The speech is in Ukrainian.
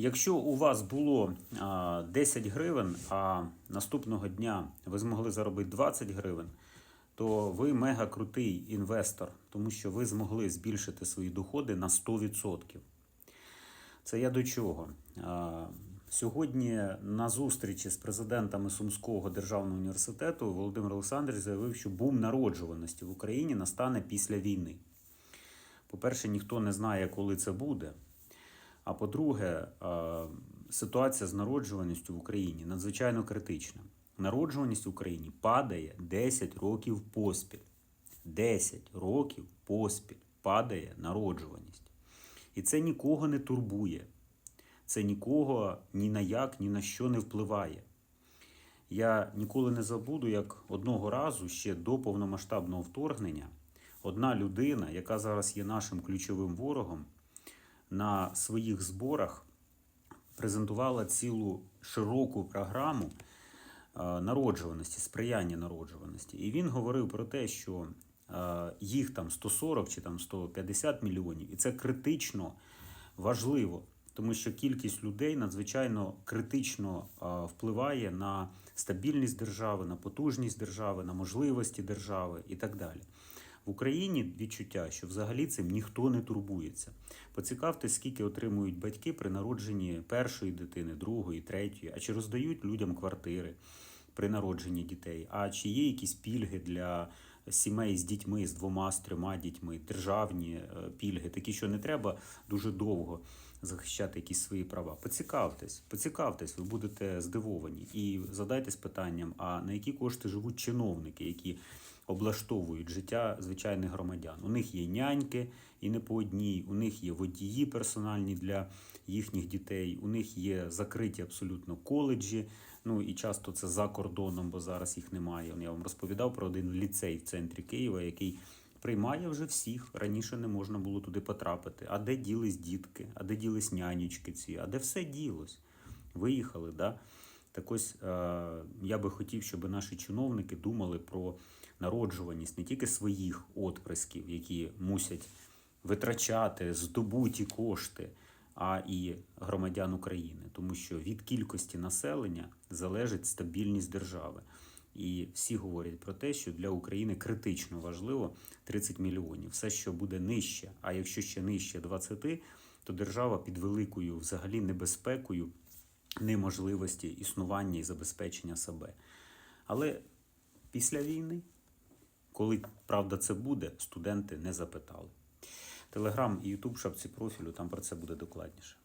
Якщо у вас було 10 гривень, а наступного дня ви змогли заробити 20 гривень, то ви мега крутий інвестор, тому що ви змогли збільшити свої доходи на 100%. Це я до чого? Сьогодні на зустрічі з президентами Сумського державного університету Володимир Олександрович заявив, що бум народжуваності в Україні настане після війни. По-перше, ніхто не знає, коли це буде. А по-друге, е, ситуація з народжуваністю в Україні надзвичайно критична. Народжуваність в Україні падає 10 років поспіль. 10 років поспіль падає народжуваність. І це нікого не турбує. Це нікого ні на як, ні на що не впливає. Я ніколи не забуду, як одного разу ще до повномасштабного вторгнення одна людина, яка зараз є нашим ключовим ворогом, на своїх зборах презентувала цілу широку програму е, народжуваності, сприяння народжуваності. І він говорив про те, що е, їх там 140 чи там 150 мільйонів, і це критично важливо, тому що кількість людей надзвичайно критично е, впливає на стабільність держави, на потужність держави, на можливості держави і так далі. В Україні відчуття, що взагалі цим ніхто не турбується. Поцікавте, скільки отримують батьки при народженні першої дитини, другої, третьої, а чи роздають людям квартири при народженні дітей, а чи є якісь пільги для сімей з дітьми, з двома, з трьома дітьми, державні е, пільги, такі, що не треба дуже довго захищати якісь свої права. Поцікавтесь, поцікавтесь, ви будете здивовані і задайтесь питанням, а на які кошти живуть чиновники, які облаштовують життя звичайних громадян. У них є няньки і не по одній, у них є водії персональні для їхніх дітей, у них є закриті абсолютно коледжі. Ну і часто це за кордоном, бо зараз їх немає. Я вам розповідав про один ліцей центрі Києва, який приймає вже всіх. Раніше не можна було туди потрапити. А де ділись дітки, а де ділись нянючки ці, а де все ділось? Виїхали, да? Так ось е, я би хотів, щоб наші чиновники думали про народжуваність не тільки своїх отприсків, які мусять витрачати здобуті кошти, а і громадян України, тому що від кількості населення залежить стабільність держави. І всі говорять про те, що для України критично важливо 30 мільйонів. Все, що буде нижче, а якщо ще нижче 20, то держава під великою взагалі небезпекою неможливості існування і забезпечення себе. Але після війни, коли правда це буде, студенти не запитали. Телеграм і Ютуб шапці профілю, там про це буде докладніше.